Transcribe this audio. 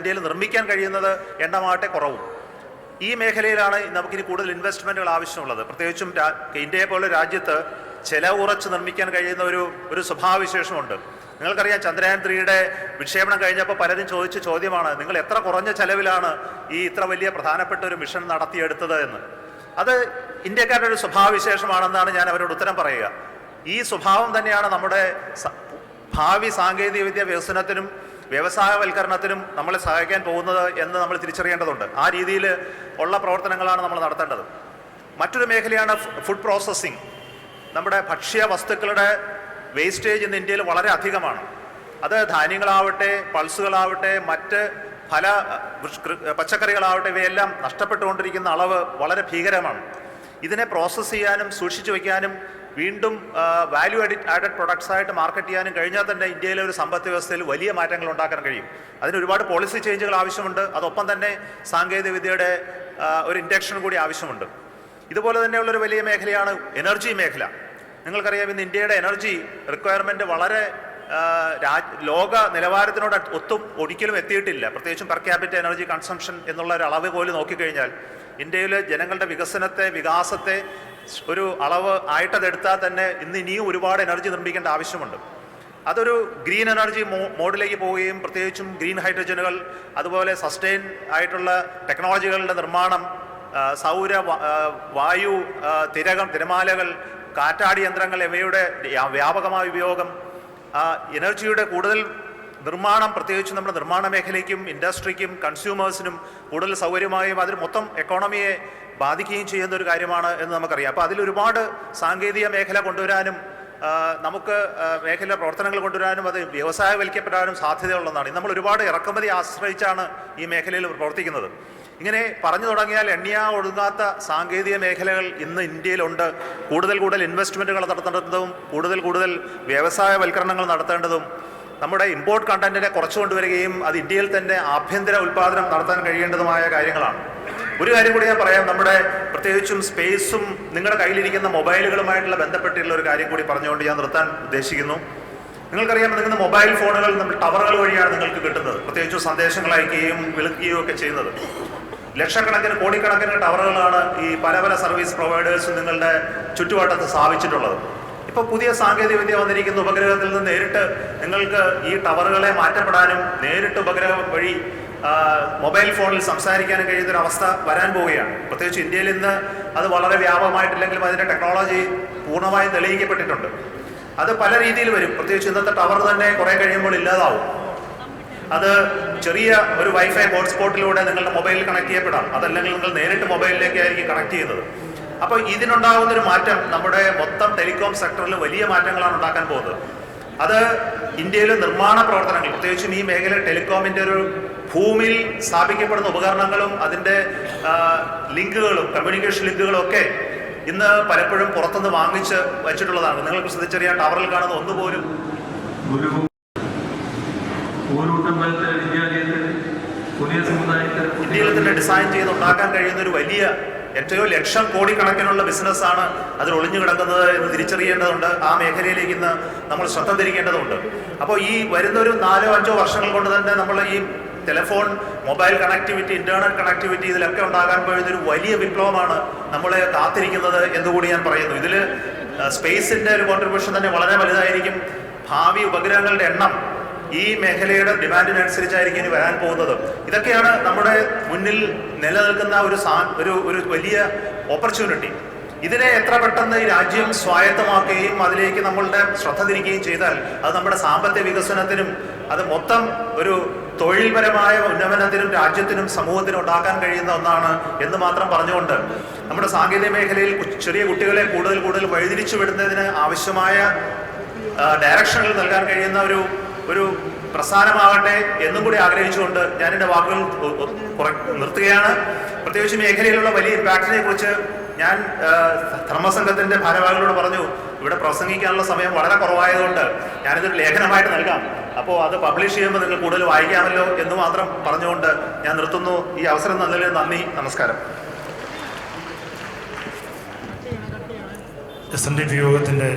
ഇന്ത്യയിൽ നിർമ്മിക്കാൻ കഴിയുന്നത് എണ്ണമാകട്ടെ കുറവും. ഈ മേഖലയിലാണ് നമുക്കിനി കൂടുതൽ ഇൻവെസ്റ്റ്മെന്റുകൾ ആവശ്യമുള്ളത്. പ്രത്യേകിച്ചും ഇന്ത്യയെ പോലെ രാജ്യത്ത് ചെലവ് കുറച്ച് നിർമ്മിക്കാൻ കഴിയുന്ന ഒരു ഒരു സ്വഭാവവിശേഷമുണ്ട്. നിങ്ങൾക്കറിയാം ചന്ദ്രയാൻ ത്രീയുടെ വിക്ഷേപണം കഴിഞ്ഞപ്പോൾ പലരും ചോദിച്ച ചോദ്യമാണ് നിങ്ങൾ എത്ര കുറഞ്ഞ ചെലവിലാണ് ഈ ഇത്ര വലിയ പ്രധാനപ്പെട്ട ഒരു മിഷൻ നടത്തിയെടുത്തത് എന്ന്? അത് ഇന്ത്യക്കാരുടെ ഒരു സ്വഭാവവിശേഷമാണെന്നാണ് ഞാൻ അവരോട് ഉത്തരം പറയുക. ഈ സ്വഭാവം തന്നെയാണ് നമ്മുടെ ഭാവി സാങ്കേതികവിദ്യ വികസനത്തിനും വ്യവസായവൽക്കരണത്തിനും നമ്മളെ സഹായിക്കാൻ പോകുന്നത് എന്ന് നമ്മൾ തിരിച്ചറിയേണ്ടതുണ്ട്. ആ രീതിയിൽ ഉള്ള പ്രവർത്തനങ്ങളാണ് നമ്മൾ നടത്തേണ്ടത്. മറ്റൊരു മേഖലയാണ് ഫുഡ് പ്രോസസ്സിംഗ് നമ്മുടെ ഭക്ഷ്യ വസ്തുക്കളുടെ വേസ്റ്റേജ് ഇന്ന് ഇന്ത്യയിൽ വളരെ അധികമാണ്. അത് ധാന്യങ്ങളാവട്ടെ പൾസുകളാവട്ടെ മറ്റ് ഫല പച്ചക്കറികളാവട്ടെ ഇവയെല്ലാം നഷ്ടപ്പെട്ടുകൊണ്ടിരിക്കുന്ന അളവ് വളരെ ഭീകരമാണ്. ഇതിനെ പ്രോസസ്സ് ചെയ്യാനും സൂക്ഷിച്ചു വയ്ക്കാനും വീണ്ടും വാല്യൂ അഡിറ്റ് ആഡഡ് പ്രൊഡക്ട്സ് ആയിട്ട് മാർക്കറ്റ് ചെയ്യാനും കഴിഞ്ഞാൽ തന്നെ ഇന്ത്യയിലെ ഒരു സമ്പദ് വ്യവസ്ഥയിൽ വലിയ മാറ്റങ്ങൾ ഉണ്ടാക്കാൻ കഴിയും. അതിന് ഒരുപാട് പോളിസി ചേഞ്ചുകൾ ആവശ്യമുണ്ട്. അതൊപ്പം തന്നെ സാങ്കേതികവിദ്യയുടെ ഒരു ഇൻഡക്ഷൻ കൂടി ആവശ്യമുണ്ട്. ഇതുപോലെ തന്നെയുള്ളൊരു വലിയ മേഖലയാണ് എനർജി മേഖല. നിങ്ങൾക്കറിയാം ഇന്ന് ഇന്ത്യയുടെ എനർജി റിക്വയർമെന്റ് വളരെ രാജ് ലോക നിലവാരത്തിനോട് ഒത്തും ഒരിക്കലും എത്തിയിട്ടില്ല. പ്രത്യേകിച്ചും പെർ ക്യാപിറ്റ എനർജി കൺസംഷൻ എന്നുള്ള ഒരു അളവ് പോലും നോക്കിക്കഴിഞ്ഞാൽ ഇന്ത്യയിലെ ജനങ്ങളുടെ വികസനത്തെ വികാസത്തെ ഒരു അളവ് ആയിട്ടതെടുത്താൽ തന്നെ ഇന്ന് ഇനിയും ഒരുപാട് എനർജി നിർമ്മിക്കേണ്ട ആവശ്യമുണ്ട്. അതൊരു ഗ്രീൻ എനർജി മോ മോഡിലേക്ക് പോവുകയും പ്രത്യേകിച്ചും ഗ്രീൻ ഹൈഡ്രജനുകൾ അതുപോലെ സസ്റ്റെയിൻ ആയിട്ടുള്ള ടെക്നോളജികളുടെ നിർമ്മാണം സൗര വായു തിരകം തിരമാലകൾ കാറ്റാടി യന്ത്രങ്ങൾ ഇവയുടെ വ്യാപകമായ ഉപയോഗം ആ, എനർജിയുടെ കൂടുതൽ നിർമ്മാണം പ്രത്യേകിച്ച് നമ്മുടെ നിർമ്മാണ മേഖലയ്ക്കും ഇൻഡസ്ട്രിക്കും കൺസ്യൂമേഴ്സിനും കൂടുതൽ സൗകര്യമായും അതിന് മൊത്തം എക്കോണമിയെ ബാധിക്കുകയും ചെയ്യുന്ന ഒരു കാര്യമാണ് എന്ന് നമുക്കറിയാം. അപ്പോൾ അതിൽ ഒരുപാട് സാങ്കേതിക മേഖല കൊണ്ടുവരാനും നമുക്ക് മേഖല പ്രവർത്തനങ്ങൾ കൊണ്ടുവരാനും അത് വ്യവസായവൽക്കപ്പെടാനും സാധ്യതയുള്ളതാണ്. നമ്മൾ ഒരുപാട് ഇറക്കുമതി ആശ്രയിച്ചാണ് ഈ മേഖലയിൽ പ്രവർത്തിക്കുന്നത്. ഇങ്ങനെ പറഞ്ഞു തുടങ്ങിയാൽ എണ്ണിയാ ഒഴുകാത്ത സാങ്കേതിക മേഖലകൾ ഇന്ന് ഇന്ത്യയിലുണ്ട്. കൂടുതൽ കൂടുതൽ ഇൻവെസ്റ്റ്മെന്റുകൾ നടത്തേണ്ടതും കൂടുതൽ കൂടുതൽ വ്യവസായവൽക്കരണങ്ങൾ നടത്തേണ്ടതും നമ്മുടെ ഇമ്പോർട്ട് കണ്ടന്റിനെ കുറച്ചു കൊണ്ടുവരികയും അത് ഇന്ത്യയിൽ തന്നെ ആഭ്യന്തര ഉൽപ്പാദനം നടത്താൻ കഴിയേണ്ടതുമായ കാര്യങ്ങളാണ്. ഒരു കാര്യം കൂടി ഞാൻ പറയാം. നമ്മുടെ പ്രത്യേകിച്ചും സ്പേസും നിങ്ങളുടെ കയ്യിലിരിക്കുന്ന മൊബൈലുകളുമായിട്ടുള്ള ബന്ധപ്പെട്ടിട്ടുള്ള ഒരു കാര്യം കൂടി പറഞ്ഞുകൊണ്ട് ഞാൻ നിർത്താൻ ഉദ്ദേശിക്കുന്നു. നിങ്ങൾക്കറിയാം നിങ്ങൾ മൊബൈൽ ഫോണുകൾ നമ്മൾ ടവറുകൾ വഴിയാണ് നിങ്ങൾക്ക് കിട്ടുന്നത്. പ്രത്യേകിച്ചും സന്ദേശങ്ങൾ അയക്കുകയും വിളിക്കുകയും ഒക്കെ ചെയ്യുന്നത്. ലക്ഷക്കണക്കിന് കോടിക്കണക്കിന് ടവറുകളാണ് ഈ പല പല സർവീസ് പ്രൊവൈഡേഴ്സ് നിങ്ങളുടെ ചുറ്റുവട്ടത്ത് സ്ഥാപിച്ചിട്ടുള്ളത്. ഇപ്പോൾ പുതിയ സാങ്കേതികവിദ്യ വന്നിരിക്കുന്ന ഉപഗ്രഹത്തിൽ നിന്ന് നേരിട്ട് നിങ്ങൾക്ക് ഈ ടവറുകളെ മാറ്റപ്പെടാനും നേരിട്ട് ഉപഗ്രഹം വഴി മൊബൈൽ ഫോണിൽ സംസാരിക്കാനും കഴിയുന്ന ഒരു അവസ്ഥ വരാൻ പോവുകയാണ്. പ്രത്യേകിച്ച് ഇന്ത്യയിൽ ഇന്ന് അത് വളരെ വ്യാപകമായിട്ടില്ലെങ്കിലും അതിന്റെ ടെക്നോളജി പൂർണമായും തെളിയിക്കപ്പെട്ടിട്ടുണ്ട്. അത് പല രീതിയിൽ വരും. പ്രത്യേകിച്ച് ഇന്നത്തെ ടവർ തന്നെ കുറേ കഴിയുമ്പോൾ ഇല്ലാതാവും. അത് ചെറിയ ഒരു വൈഫൈ ഹോട്ട്സ്പോട്ടിലൂടെ നിങ്ങളുടെ മൊബൈലിൽ കണക്ട് ചെയ്യപ്പെടാം. അതല്ലെങ്കിൽ നിങ്ങൾ നേരിട്ട് മൊബൈലിലേക്ക് ആയിരിക്കും കണക്ട് ചെയ്യുന്നത്. അപ്പോൾ ഇതിനുണ്ടാകുന്ന ഒരു മാറ്റം നമ്മുടെ മൊത്തം ടെലികോം സെക്ടറിൽ വലിയ മാറ്റങ്ങളാണ് ഉണ്ടാക്കാൻ പോകുന്നത്. അത് ഇന്ത്യയിലെ നിർമ്മാണ പ്രവർത്തനങ്ങൾ പ്രത്യേകിച്ചും ഈ മേഖല ടെലികോമിന്റെ ഒരു ഭൂമിയിൽ സ്ഥാപിക്കപ്പെടുന്ന ഉപകരണങ്ങളും അതിന്റെ ലിങ്കുകളും കമ്മ്യൂണിക്കേഷൻ ലിങ്കുകളും ഒക്കെ ഇന്ന് പലപ്പോഴും പുറത്തുനിന്ന് വാങ്ങിച്ച് വെച്ചിട്ടുള്ളതാണ്. നിങ്ങൾക്ക് ശ്രദ്ധിച്ചറിയാൻ ടവറിൽ കാണുന്ന ഒന്നുപോലും തന്നെ ഡിസൈൻ ചെയ്ത് ഉണ്ടാക്കാൻ കഴിയുന്ന ഒരു വലിയ എത്രയോ ലക്ഷം കോടി കോടിക്കണക്കിനുള്ള ബിസിനസ്സാണ് അതിൽ ഒളിഞ്ഞു കിടക്കുന്നത് എന്ന് തിരിച്ചറിയേണ്ടതുണ്ട്. ആ മേഖലയിലേക്ക് ഇന്ന് നമ്മൾ ശ്രദ്ധ തിരിക്കേണ്ടതുണ്ട്. അപ്പോൾ ഈ വരുന്ന ഒരു നാലോ അഞ്ചോ വർഷങ്ങൾ കൊണ്ട് തന്നെ നമ്മൾ ഈ telephone mobile connectivity internet connectivity ഇതിലൊക്കെ ഉണ്ടാകാൻ പോയതൊരു വലിയ വിപ്ലവമാണ് നമ്മളെ കാത്തിരിക്കുന്നത് എന്നുകൂടി ഞാൻ പറയുന്നു. ഇതിൽ സ്പേസിന്റെ ഒരു കോൺട്രിബ്യൂഷൻ തന്നെ വളരെ വലുതായിരിക്കും. ഭാവി ഉപഗ്രഹങ്ങളുടെ എണ്ണം ഈ മേഖലയുടെ ഡിമാൻഡിനനുസരിച്ചായിരിക്കും ഇനി വരാൻ പോകുന്നത്. ഇതൊക്കെയാണ് നമ്മുടെ മുന്നിൽ നിലനിൽക്കുന്ന ഒരു സാ ഒരു ഒരു വലിയ ഓപ്പർച്യൂണിറ്റി ഇതിനെ എത്ര പെട്ടെന്ന് ഈ രാജ്യം സ്വായത്തമാക്കുകയും അതിലേക്ക് നമ്മളുടെ ശ്രദ്ധ തിരിക്കുകയും ചെയ്താൽ അത് നമ്മുടെ സാമ്പത്തിക വികസനത്തിനും അത് മൊത്തം ഒരു തൊഴിൽപരമായ ഉന്നമനത്തിനും രാജ്യത്തിനും സമൂഹത്തിനും ഉണ്ടാക്കാൻ കഴിയുന്ന ഒന്നാണ് എന്ന് മാത്രം പറഞ്ഞുകൊണ്ട് നമ്മുടെ സാങ്കേതിക മേഖലയിൽ ചെറിയ കുട്ടികളെ കൂടുതൽ കൂടുതൽ വഴിതിരിച്ചു വിടുന്നതിന് ആവശ്യമായ ഡയറക്ഷനുകൾ നൽകാൻ കഴിയുന്ന ഒരു ഒരു പ്രസ്ഥാനമാകട്ടെ എന്നും കൂടി ആഗ്രഹിച്ചുകൊണ്ട് ഞാൻ എന്റെ വാക്കുകൾ നിർത്തുകയാണ്. പ്രത്യേകിച്ച് മേഖലയിലുള്ള വലിയ ഇമ്പാക്റ്റിനെ കുറിച്ച് ഞാൻ ധർമ്മസംഘത്തിന്റെ ഭാരവാഹികളോട് പറഞ്ഞു ഇവിടെ പ്രസംഗിക്കാനുള്ള സമയം വളരെ കുറവായതുകൊണ്ട് ഞാനിതൊരു ലേഖനമായിട്ട് നൽകാം. അപ്പോൾ അത് പബ്ലിഷ് ചെയ്യുമ്പോൾ നിങ്ങൾ കൂടുതൽ വായിക്കാമല്ലോ എന്ന് മാത്രം പറഞ്ഞുകൊണ്ട് ഞാൻ നിർത്തുന്നു. ഈ അവസരം തന്നതിൽ നന്ദി നമസ്കാരം. എസ് എൻ ഡി പി യോഗത്തിന്റെ